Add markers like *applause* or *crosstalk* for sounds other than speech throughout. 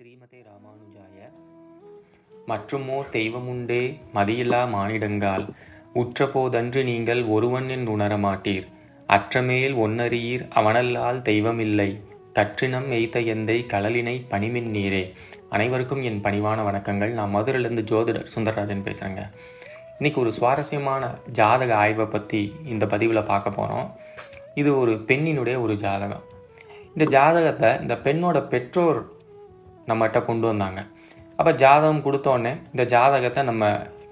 ஸ்ரீமதே ராமானுஜாய. மற்றுமோர் தெய்வமுண்டே மதியில்லா மானிடங்கால் உற்றபோதன்று நீங்கள் ஒருவன் என்று உணரமாட்டீர் அற்றமேல் ஒன்னறியீர் அவனல்லால் தெய்வமில்லை. கற்றினம் எய்த எந்தை கடலினை பணிமின் நீரே. அனைவருக்கும் என் பணிவான வணக்கங்கள். நான் மதுரையிலேருந்து ஜோதிடர் சுந்தரராஜன் பேசுகிறேங்க இன்னைக்கு ஒரு சுவாரஸ்யமான ஜாதக ஆய்வை பற்றி இந்த பதிவில் பார்க்க போகிறோம் இது ஒரு பெண்ணினுடைய ஒரு ஜாதகம். இந்த ஜாதகத்தை இந்த பெண்ணோட பெற்றோர் நம்மகிட்ட கொண்டு வந்தாங்க. அப்போ ஜாதகம் கொடுத்தோடனே இந்த ஜாதகத்தை நம்ம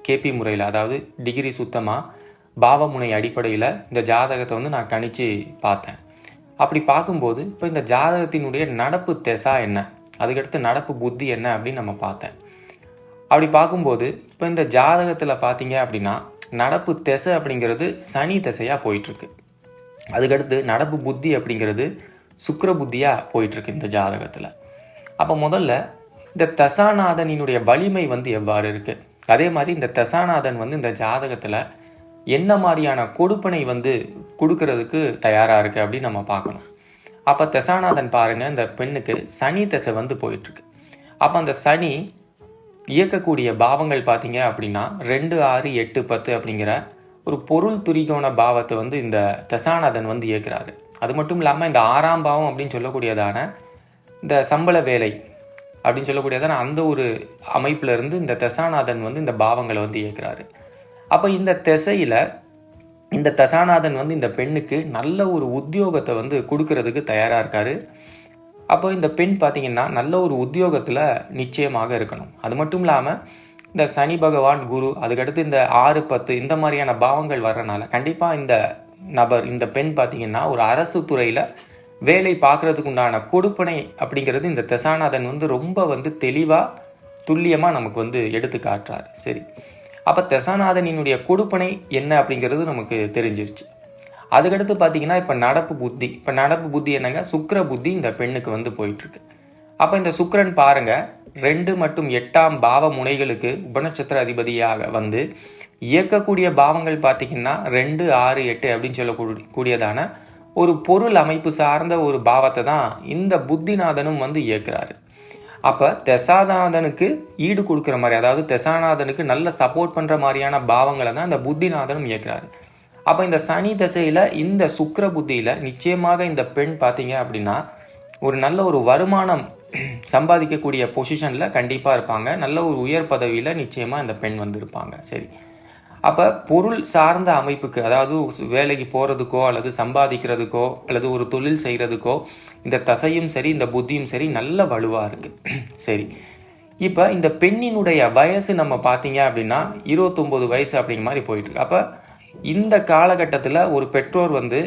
கேபி முறையில் அதாவது டிகிரி சுத்தமாக பாவமுனை அடிப்படையில் இந்த ஜாதகத்தை வந்து நான் கணிச்சு பார்த்தேன். அப்படி பார்க்கும்போது இப்போ இந்த ஜாதகத்தினுடைய நடப்பு தெசா என்ன? அதுக்கடுத்து நடப்பு புத்தி என்ன அப்படின்னு நம்ம பார்த்தேன். அப்படி பார்க்கும்போது இப்போ இந்த ஜாதகத்தில் பார்த்தீங்க அப்படின்னா நடப்பு திசை அப்படிங்கிறது சனி திசையாக போயிட்டுருக்கு. அதுக்கடுத்து நடப்பு புத்தி அப்படிங்கிறது சுக்கர புத்தியாக போயிட்டுருக்கு இந்த ஜாதகத்தில். அப்போ முதல்ல இந்த தசாநாதனினுடைய வலிமை வந்து எவ்வாறு இருக்குது அதே மாதிரி இந்த தசாநாதன் வந்து இந்த ஜாதகத்தில் என்ன மாதிரியான கொடுப்பனை வந்து கொடுக்கறதுக்கு தயாராக இருக்குது அப்படின்னு நம்ம பார்க்கணும். அப்போ தசாநாதன் பாருங்கள் இந்த பெண்ணுக்கு சனி தசை வந்து போயிட்டுருக்கு. அப்போ அந்த சனி இயக்கக்கூடிய பாவங்கள் பார்த்தீங்க அப்படின்னா ரெண்டு ஆறு எட்டு பத்து அப்படிங்கிற ஒரு பொருள் துரிகோண பாவத்தை வந்து இந்த தசாநாதன் வந்து இயக்குறாரு. அது மட்டும் இல்லாமல் இந்த ஆறாம் பாவம் அப்படின்னு சொல்லக்கூடியதான இந்த சம்பள வேலை அப்படின்னு சொல்லக்கூடியதான அந்த ஒரு அமைப்பில் இருந்து இந்த தசாநாதன் வந்து இந்த பாவங்களை வந்து இயக்குறாரு. அப்போ இந்த திசையில் இந்த தசாநாதன் வந்து இந்த பெண்ணுக்கு நல்ல ஒரு உத்தியோகத்தை வந்து கொடுக்கறதுக்கு தயாராக இருக்காரு. அப்போ இந்த பெண் பார்த்தீங்கன்னா நல்ல ஒரு உத்தியோகத்தில் நிச்சயமாக இருக்கணும். அது மட்டும் இல்லாமல் இந்த சனி பகவான் குரு அதுக்கடுத்து இந்த ஆறு பத்து இந்த மாதிரியான பாவங்கள் வர்றனால கண்டிப்பாக இந்த நபர் இந்த பெண் பார்த்தீங்கன்னா ஒரு அரசு துறையில் வேலை பார்க்குறதுக்கு உண்டான கொடுப்பனை அப்படிங்கிறது இந்த தசாநாதன் வந்து ரொம்ப வந்து தெளிவாக துல்லியமாக நமக்கு வந்து எடுத்து காட்டுறார். சரி. அப்போ தசாநாதனினுடைய கொடுப்பனை என்ன அப்படிங்கிறது நமக்கு தெரிஞ்சிருச்சு. அதுக்கடுத்து பார்த்தீங்கன்னா இப்போ நடப்பு புத்தி. இப்போ நடப்பு புத்தி என்னங்க? சுக்கர புத்தி இந்த பெண்ணுக்கு வந்து போயிட்டுருக்கு. அப்போ இந்த சுக்கரன் பாருங்கள் ரெண்டு மற்றும் எட்டாம் பாவ முனைகளுக்கு உபநட்சத்திர அதிபதியாக வந்து இயக்கக்கூடிய பாவங்கள் பார்த்தீங்கன்னா ரெண்டு ஆறு எட்டு அப்படின்னு சொல்லக்கூடிய கூடியதான ஒரு பொருள் அமைப்பு சார்ந்த ஒரு பாவத்தை தான் இந்த புத்திநாதனும் வந்து இயக்குறாரு. அப்போ தெசாநாதனுக்கு ஈடு கொடுக்குற மாதிரி அதாவது தெசாநாதனுக்கு நல்ல சப்போர்ட் பண்ணுற மாதிரியான பாவங்களை தான் இந்த புத்திநாதனும் இயக்குறாரு. அப்போ இந்த சனி திசையில் இந்த சுக்கிர புத்தியில் நிச்சயமாக இந்த பெண் பார்த்தீங்க அப்படின்னா ஒரு நல்ல ஒரு வருமானம் சம்பாதிக்கக்கூடிய பொசிஷனில் கண்டிப்பாக இருப்பாங்க. நல்ல ஒரு உயர் பதவியில் நிச்சயமாக இந்த பெண் வந்து இருப்பாங்க. சரி. அப்போ பொருள் சார்ந்த அமைப்புக்கு அதாவது வேலைக்கு போகிறதுக்கோ அல்லது சம்பாதிக்கிறதுக்கோ அல்லது ஒரு தொழில் செய்கிறதுக்கோ இந்த தசையும் சரி இந்த புத்தியும் சரி நல்ல வலுவாக இருக்குது *clears throat* சரி. இப்போ இந்த பெண்ணினுடைய வயசு நம்ம பார்த்தீங்க அப்படின்னா இருபத்தொம்போது வயசு அப்படிங்கிற மாதிரி போயிட்டுருக்கு அப்போ இந்த காலகட்டத்தில் ஒரு பெற்றோர் வந்து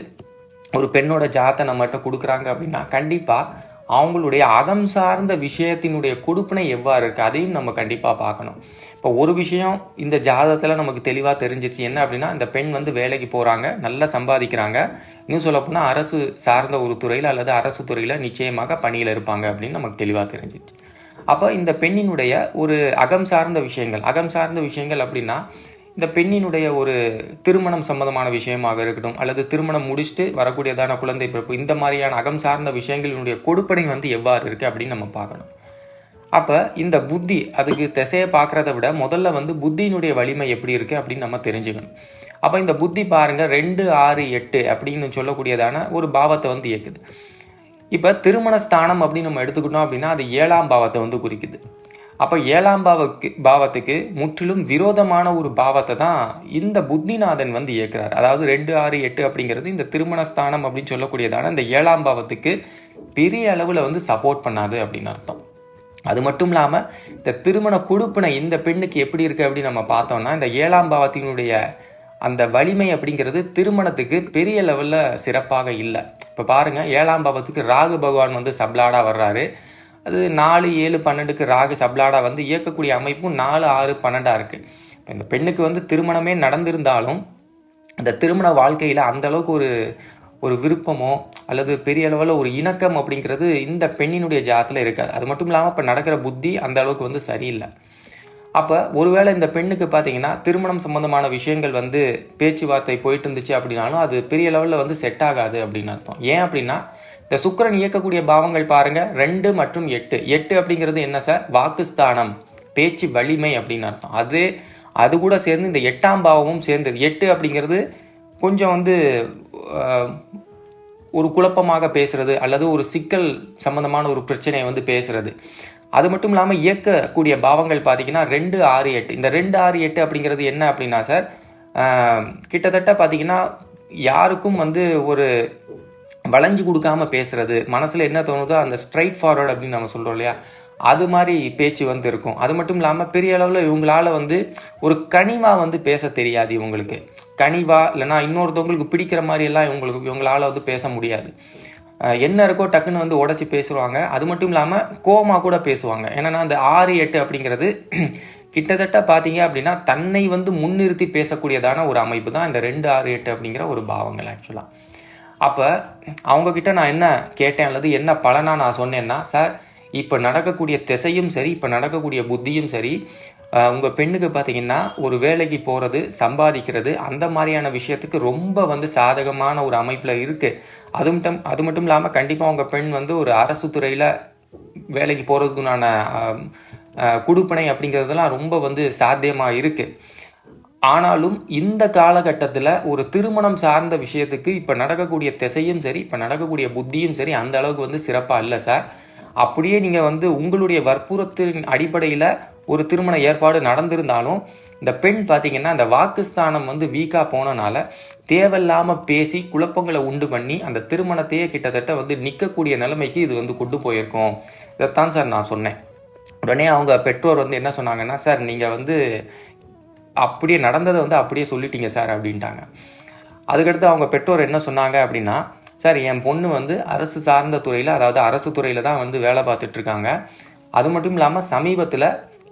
ஒரு பெண்ணோட ஜாத்தை நம்மகிட்ட கொடுக்குறாங்க அப்படின்னா கண்டிப்பாக அவங்களுடைய அகம் சார்ந்த விஷயத்தினுடைய கொடுப்பினை எவ்வாறு இருக்குது அதையும் நம்ம கண்டிப்பாக பார்க்கணும். இப்போ ஒரு விஷயம் இந்த ஜாதகத்தில் நமக்கு தெளிவாக தெரிஞ்சிச்சு என்ன அப்படின்னா இந்த பெண் வந்து வேலைக்கு போகிறாங்க நல்லா சம்பாதிக்கிறாங்க. இன்னும் சொல்லப்போனால் அரசு சார்ந்த ஒரு துறையில் அல்லது அரசு துறையில் நிச்சயமாக பணியில் இருப்பாங்க அப்படின்னு நமக்கு தெளிவாக தெரிஞ்சிச்சு அப்போ இந்த பெண்ணினுடைய ஒரு அகம் சார்ந்த விஷயங்கள் அகம் சார்ந்த விஷயங்கள் அப்படின்னா இந்த பெண்ணினுடைய ஒரு திருமணம் சம்பந்தமான விஷயமாக இருக்கட்டும் அல்லது திருமணம் முடிச்சுட்டு வரக்கூடியதான குழந்தை பிறப்பு இந்த மாதிரியான அகம் சார்ந்த விஷயங்களினுடைய கொடுப்பனை வந்து எவ்வாறு இருக்குது அப்படின்னு நம்ம பார்க்கணும். அப்போ இந்த புத்தி அதுக்கு திசையை பார்க்குறத விட முதல்ல வந்து புத்தியினுடைய வலிமை எப்படி இருக்குது அப்படின்னு நம்ம தெரிஞ்சுக்கணும். அப்போ இந்த புத்தி பாருங்கள் ரெண்டு ஆறு எட்டு அப்படின்னு சொல்லக்கூடியதான ஒரு பாவத்தை வந்து இயக்குது. இப்போ திருமண ஸ்தானம் அப்படின்னு நம்ம எடுத்துக்கிட்டோம் அப்படின்னா அது ஏழாம் பாவத்தை வந்து குறிக்குது. அப்போ ஏழாம் பாவக்கு பாவத்துக்கு முற்றிலும் விரோதமான ஒரு பாவத்தை தான் இந்த புத்திநாதன் வந்து இயக்குறார். அதாவது ரெண்டு ஆறு எட்டு அப்படிங்கிறது இந்த திருமண ஸ்தானம் அப்படின்னு சொல்லக்கூடியதான இந்த ஏழாம் பாவத்துக்கு பெரிய அளவில் வந்து சப்போர்ட் பண்ணாது அப்படின்னு அர்த்தம். அது மட்டும் இல்லாமல் இந்த திருமண கொடுப்பினை இந்த பெண்ணுக்கு எப்படி இருக்குது அப்படின்னு நம்ம பார்த்தோம்னா இந்த ஏழாம் பாவத்தினுடைய அந்த வலிமை அப்படிங்கிறது திருமணத்துக்கு பெரிய லெவலில் சிறப்பாக இல்லை. இப்போ பாருங்கள் ஏழாம் பாவத்துக்கு ராகு பகவான் வந்து சப்ளாடாக வர்றாரு. அது நாலு ஏழு பன்னெண்டுக்கு ராகு சப்லாடா வந்து இயக்கக்கூடிய அமைப்பும் நாலு ஆறு பன்னெண்டாக இருக்குது இப்போ இந்த பெண்ணுக்கு வந்து திருமணமே நடந்திருந்தாலும் அந்த திருமண வாழ்க்கையில் அந்த அளவுக்கு ஒரு ஒரு விருப்பமோ அல்லது பெரிய அளவில் ஒரு இணக்கம் அப்படிங்கிறது இந்த பெண்ணினுடைய ஜாதத்தில் இருக்காது. அது மட்டும் இல்லாமல் இப்போ நடக்கிற புத்தி அந்த அளவுக்கு வந்து சரியில்லை. அப்போ ஒருவேளை இந்த பெண்ணுக்கு பார்த்தீங்கன்னா திருமணம் சம்மந்தமான விஷயங்கள் வந்து பேச்சுவார்த்தை போயிட்டு இருந்துச்சு அப்படின்னாலும் அது பெரிய லெவலில் வந்து செட் ஆகாது அப்படின்னு அர்த்தம். ஏன் அப்படின்னா இந்த சுக்கரன் இயக்கக்கூடிய பாவங்கள் பாருங்க ரெண்டு மற்றும் எட்டு. எட்டு அப்படிங்கிறது என்ன சார்? வாக்குஸ்தானம் பேச்சு வலிமை அப்படின்னு அர்த்தம். அது அது கூட சேர்ந்து இந்த எட்டாம் பாவமும் சேர்ந்தது. எட்டு அப்படிங்கிறது கொஞ்சம் வந்து ஒரு குழப்பமாக பேசுறது அல்லது ஒரு சிக்கல் சம்பந்தமான ஒரு பிரச்சனையை வந்து பேசுறது. அது மட்டும் இல்லாமல் இயக்கக்கூடிய பாவங்கள் பார்த்தீங்கன்னா ரெண்டு ஆறு எட்டு. இந்த ரெண்டு ஆறு எட்டு அப்படிங்கிறது என்ன அப்படின்னா சார் கிட்டத்தட்ட பார்த்தீங்கன்னா யாருக்கும் வந்து ஒரு வளைஞ்சு கொடுக்காம பேசுறது மனசில் என்ன தோணுதோ அந்த ஸ்ட்ரைட் ஃபார்வர்டு அப்படின்னு நம்ம சொல்கிறோம் இல்லையா? அது மாதிரி பேச்சு வந்து இருக்கும். அது மட்டும் இல்லாமல் பெரிய அளவில் இவங்களால வந்து ஒரு கனிவாக வந்து பேச தெரியாது இவங்களுக்கு. கனிவா இல்லைன்னா இன்னொருத்தவங்களுக்கு பிடிக்கிற மாதிரி எல்லாம் இவங்களுக்கு இவங்களால் வந்து பேச முடியாது. என்ன இருக்கோ டக்குன்னு வந்து உடச்சி பேசுவாங்க. அது மட்டும் இல்லாமல் கோமா கூட பேசுவாங்க. ஏன்னா அந்த ஆறு எட்டு அப்படிங்கிறது *clears throat* கிட்டத்தட்ட பார்த்தீங்க அப்படின்னா தன்னை வந்து முன்னிறுத்தி பேசக்கூடியதான ஒரு அமைப்பு தான் இந்த ரெண்டு ஆறு எட்டு அப்படிங்கிற ஒரு பாவங்கள் ஆக்சுவலாக அப்போ அவங்கக்கிட்ட நான் என்ன கேட்டேன் அல்லது என்ன பலனா நான் சொன்னேன்னா சார் இப்போ நடக்கக்கூடிய திசையும் சரி இப்போ நடக்கக்கூடிய புத்தியும் சரி உங்கள் பெண்ணுக்கு பார்த்தீங்கன்னா ஒரு வேலைக்கு போகிறது சம்பாதிக்கிறது அந்த மாதிரியான விஷயத்துக்கு ரொம்ப வந்து சாதகமான ஒரு அமைப்பில் இருக்குது அது மட்டும் அது மட்டும் இல்லாமல் கண்டிப்பாக உங்கள் பெண் வந்து ஒரு அரசு துறையில் வேலைக்கு போகிறதுக்குண்டான கொடுப்பனை அப்படிங்கிறதெல்லாம் ரொம்ப வந்து சாத்தியமாக இருக்குது ஆனாலும் இந்த காலகட்டத்தில் ஒரு திருமணம் சார்ந்த விஷயத்துக்கு இப்போ நடக்கக்கூடிய திசையும் சரி இப்போ நடக்கக்கூடிய புத்தியும் சரி அந்த அளவுக்கு வந்து சிறப்பாக இல்லை சார். அப்படியே நீங்கள் வந்து உங்களுடைய வற்புறுத்தின் அடிப்படையில் ஒரு திருமண ஏற்பாடு நடந்திருந்தாலும் இந்த பெண் பார்த்தீங்கன்னா அந்த வாக்குஸ்தானம் வந்து வீக்காக போனனால தேவையில்லாமல் பேசி குழப்பங்களை உண்டு பண்ணி அந்த திருமணத்தையே கிட்டத்தட்ட வந்து நிற்கக்கூடிய நிலைமைக்கு இது வந்து கொண்டு போயிருக்கோம். இதைத்தான் சார் நான் சொன்னேன். உடனே அவங்க பெற்றோர் வந்து என்ன சொன்னாங்கன்னா சார் நீங்கள் வந்து அப்படியே நடந்ததை வந்து அப்படியே சொல்லிட்டீங்க சார் அப்படின்ட்டாங்க. அதுக்கடுத்து அவங்க பெற்றோர் என்ன சொன்னாங்க அப்படின்னா சார் என் பொண்ணு வந்து அரசு சார்ந்த துறையில் அதாவது அரசு துறையில் தான் வந்து வேலை பார்த்துட்ருக்காங்க அது மட்டும் இல்லாமல் சமீபத்தில்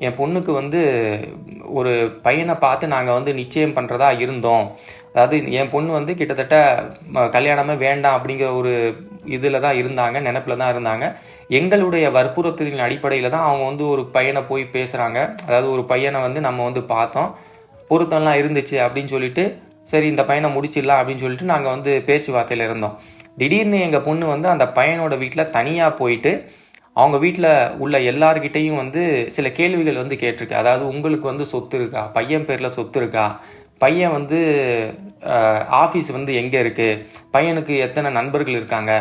என் பொண்ணுக்கு வந்து ஒரு பையனை பார்த்து நாங்கள் வந்து நிச்சயம் பண்ணுறதா இருந்தோம். அதாவது என் பொண்ணு வந்து கிட்டத்தட்ட கல்யாணமே வேண்டாம் அப்படிங்கிற ஒரு இதில் தான் இருந்தாங்க நினப்பில் தான் இருந்தாங்க. எங்களுடைய வற்புறுத்தலின் அடிப்படையில் தான் அவங்க வந்து ஒரு பையனை போய் பேசுகிறாங்க அதாவது ஒரு பையனை வந்து நம்ம வந்து பார்த்தோம். பொருத்தம்லாம் இருந்துச்சு அப்படின்னு சொல்லிட்டு சரி இந்த பையனை முடிச்சிடலாம் அப்படின்னு சொல்லிட்டு நாங்கள் வந்து பேச்சுவார்த்தையில் இருந்தோம். திடீர்னு எங்கள் பொண்ணு வந்து அந்த பையனோட வீட்டில் தனியாக போயிட்டு அவங்க வீட்டில் உள்ள எல்லார்கிட்டேயும் வந்து சில கேள்விகள் வந்து கேட்டிருக்கு. அதாவது உங்களுக்கு வந்து சொத்து இருக்கா? பையன் பேரில் சொத்து இருக்கா? பையன் வந்து ஆஃபீஸ் வந்து எங்கே இருக்குது பையனுக்கு எத்தனை நண்பர்கள் இருக்காங்க?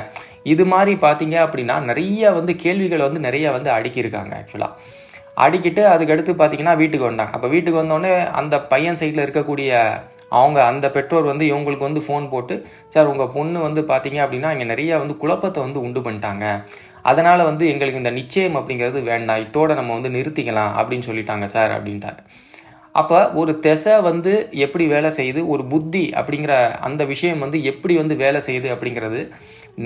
இது மாதிரி பார்த்தீங்க அப்படின்னா நிறைய வந்து கேள்விகள் வந்து நிறைய வந்து அடுக்கியிருக்காங்க ஆக்சுவலாக அடிக்கிட்டு அதுக்கடுத்து பார்த்தீங்கன்னா வீட்டுக்கு வந்தாங்க. அப்போ வீட்டுக்கு வந்தோடனே அந்த பையன் சைடில் இருக்கக்கூடிய அவங்க அந்த பெற்றோர் வந்து இவங்களுக்கு வந்து ஃபோன் போட்டு சார் உங்கள் பொண்ணு வந்து பார்த்தீங்க அப்படின்னா இங்கே நிறைய வந்து குழப்பத்தை வந்து உண்டு பண்ணிட்டாங்க. அதனால் வந்து எங்களுக்கு இந்த நிச்சயம் அப்படிங்கிறது வேண்டாம். இதோட நம்ம வந்து நிறுத்திக்கலாம் அப்படின்னு சொல்லிட்டாங்க சார் அப்படின்ட்டாரு. அப்போ ஒரு திசை வந்து எப்படி வேலை செய்யுது ஒரு புத்தி அப்படிங்கிற அந்த விஷயம் வந்து எப்படி வந்து வேலை செய்யுது அப்படிங்கிறது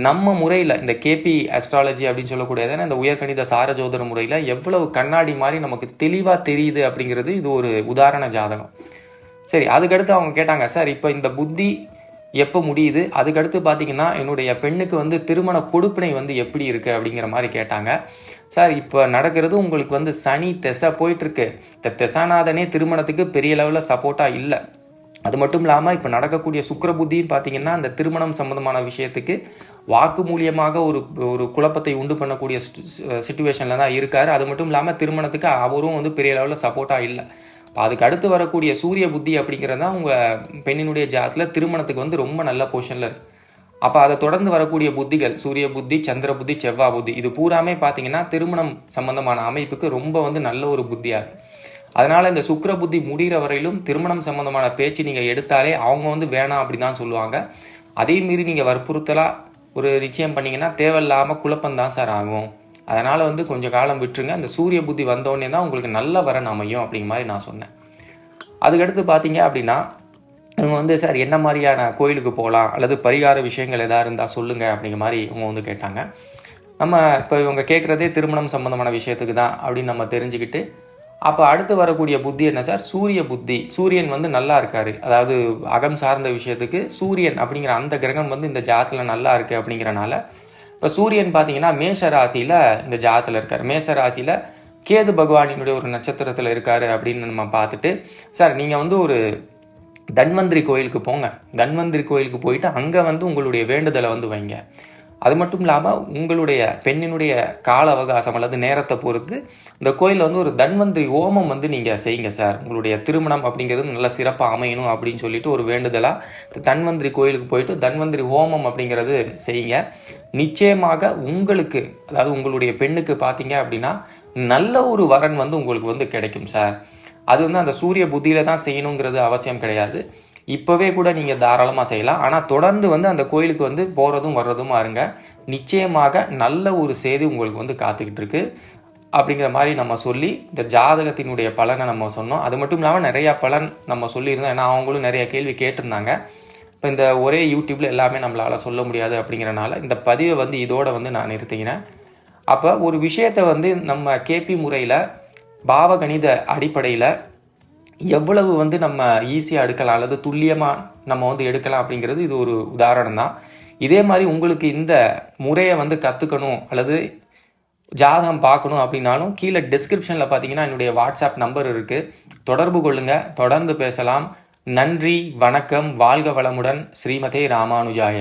நம்ம முறையில் இந்த கேபி அஸ்ட்ராலஜி அப்படின்னு சொல்லக்கூடியதான இந்த உயர்கணித சாரஜோதர முறையில் எவ்வளவு கண்ணாடி மாதிரி நமக்கு தெளிவாக தெரியுது அப்படிங்கிறது இது ஒரு உதாரண ஜாதகம். சரி அதுக்கடுத்து அவங்க கேட்டாங்க சார் இப்போ இந்த புத்தி எப்போ முடியுது? அதுக்கடுத்து பார்த்தீங்கன்னா என்னுடைய பெண்ணுக்கு வந்து திருமண கொடுப்பினை வந்து எப்படி இருக்குது அப்படிங்கிற மாதிரி கேட்டாங்க. சார் இப்போ நடக்கிறது உங்களுக்கு வந்து சனி திசை போயிட்டுருக்கு. இந்த திசாநாதனே திருமணத்துக்கு பெரிய லெவலில் சப்போர்ட்டாக இல்லை. அது மட்டும் இல்லாமல் இப்போ நடக்கக்கூடிய சுக்கிர புத்தின்னு பார்த்தீங்கன்னா அந்த திருமணம் சம்மந்தமான விஷயத்துக்கு வாக்கு மூலியமாக ஒரு ஒரு குழப்பத்தை உண்டு பண்ணக்கூடிய சுச்சுவேஷனில் தான் இருக்கார். அது மட்டும் இல்லாமல் திருமணத்துக்கு அவரும் வந்து பெரிய லெவலில் சப்போர்ட்டாக இல்லை. அதுக்கு அடுத்து வரக்கூடிய சூரிய புத்தி அப்படிங்கிறது தான் உங்கள் பெண்ணினுடைய ஜாதத்தில் திருமணத்துக்கு வந்து ரொம்ப நல்ல போர்ஷனில் இருக்குது அப்போ அதை தொடர்ந்து வரக்கூடிய புத்திகள் சூரிய புத்தி சந்திர புத்தி செவ்வா புத்தி இது பூராமே பார்த்தீங்கன்னா திருமணம் சம்பந்தமான அமைப்புக்கு ரொம்ப வந்து நல்ல ஒரு புத்தியாக இருக்குது அதனால் இந்த சுக்கர புத்தி முடிகிற வரையிலும் திருமணம் சம்பந்தமான பேச்சு நீங்கள் எடுத்தாலே அவங்க வந்து வேணாம் அப்படி தான் சொல்லுவாங்க. அதே மீறி நீங்கள் வற்புறுத்தலாக ஒரு நிச்சயம் பண்ணீங்கன்னா தேவையில்லாமல் குழப்பம் தான் சார் ஆகும். அதனால் வந்து கொஞ்சம் காலம் விட்டுருங்க. அந்த சூரிய புத்தி வந்தோடனே தான் உங்களுக்கு நல்ல வரன் அமையும் அப்படிங்கிற மாதிரி நான் சொன்னேன். அதுக்கடுத்து பார்த்தீங்க அப்படின்னா இவங்க வந்து சார் என்ன மாதிரியான கோயிலுக்கு போகலாம்? அல்லது பரிகார விஷயங்கள் எதாவது இருந்தால் சொல்லுங்கள் அப்படிங்கிற மாதிரி இவங்க வந்து கேட்டாங்க. நம்ம இப்போ இவங்க கேட்குறதே திருமணம் சம்மந்தமான விஷயத்துக்கு தான் அப்படின்னு நம்ம தெரிஞ்சுக்கிட்டு அப்போ அடுத்து வரக்கூடிய புத்தி என்ன சார் சூரிய புத்தி. சூரியன் வந்து நல்லா இருக்கார். அதாவது அகம் சார்ந்த விஷயத்துக்கு சூரியன் அப்படிங்கிற அந்த கிரகம் வந்து இந்த ஜாதத்தில் நல்லா இருக்குது அப்படிங்கிறனால இப்போ சூரியன் பார்த்தீங்கன்னா மேஷ ராசியில் இந்த ஜாதத்தில் இருக்கார். மேஷ ராசியில் கேது பகவானினுடைய ஒரு நட்சத்திரத்தில் இருக்காரு அப்படின்னு நம்ம பார்த்துட்டு சார் நீங்கள் வந்து ஒரு தன்வந்திரி கோயிலுக்கு போங்க. தன்வந்திரி கோயிலுக்கு போயிட்டு அங்கே வந்து உங்களுடைய வேண்டுதலை வந்து வைங்க. அது மட்டும் இல்லாமல் உங்களுடைய பெண்ணினுடைய கால அவகாசம் அல்லது நேரத்தை பொறுத்து இந்த கோயிலில் வந்து ஒரு தன்வந்திரி ஹோமம் வந்து நீங்கள் செய்யுங்க சார். உங்களுடைய திருமணம் அப்படிங்கிறது நல்ல சிறப்பாக அமையணும் அப்படின்னு சொல்லிட்டு ஒரு வேண்டுதலாக தன்வந்திரி கோயிலுக்கு போயிட்டு தன்வந்திரி ஹோமம் அப்படிங்கிறது செய்யுங்க. நிச்சயமாக உங்களுக்கு அதாவது உங்களுடைய பெண்ணுக்கு பார்த்தீங்க அப்படின்னா நல்ல ஒரு வரன் வந்து உங்களுக்கு வந்து கிடைக்கும் சார். அது வந்து அந்த சூரிய புத்தியில தான் செய்யணுங்கிறது அவசியம் கிடையாது. இப்போவே கூட நீங்கள் தாராளமாக செய்யலாம். ஆனால் தொடர்ந்து வந்து அந்த கோயிலுக்கு வந்து போகிறதும் வர்றதும் இருங்க நிச்சயமாக நல்ல ஒரு செய்தி உங்களுக்கு வந்து காத்துக்கிட்டு இருக்கு அப்படிங்கிற மாதிரி நம்ம சொல்லி இந்த ஜாதகத்தினுடைய பலனை நம்ம சொன்னோம். அது மட்டும் இல்லாமல் நிறையா பலன் நம்ம சொல்லியிருந்தோம். ஏன்னா அவங்களும் நிறைய கேள்வி கேட்டிருந்தாங்க. இப்போ இந்த ஒரே யூடியூப்பில் எல்லாமே நம்மளால் சொல்ல முடியாது அப்படிங்கிறனால இந்த பதிவை வந்து இதோட வந்து நான் நிறுத்திக்கிறேன். அப்போ ஒரு விஷயத்தை வந்து நம்ம கேபி முறையில் பாவகணித அடிப்படையில் எவ்வளவு வந்து நம்ம ஈஸியாக எடுக்கலாம் அல்லது துல்லியமாக நம்ம வந்து எடுக்கலாம் அப்படிங்கிறது இது ஒரு உதாரணம் தான். இதே மாதிரி உங்களுக்கு இந்த முறையை வந்து கற்றுக்கணும் அல்லது ஜாதகம் பார்க்கணும் அப்படின்னாலும் கீழே டிஸ்கிரிப்ஷனில் பார்த்தீங்கன்னா என்னுடைய வாட்ஸ்அப் நம்பர் இருக்குது தொடர்பு கொள்ளுங்கள் தொடர்ந்து பேசலாம். நன்றி வணக்கம். வாழ்க வளமுடன். ஸ்ரீமதே ராமானுஜாய.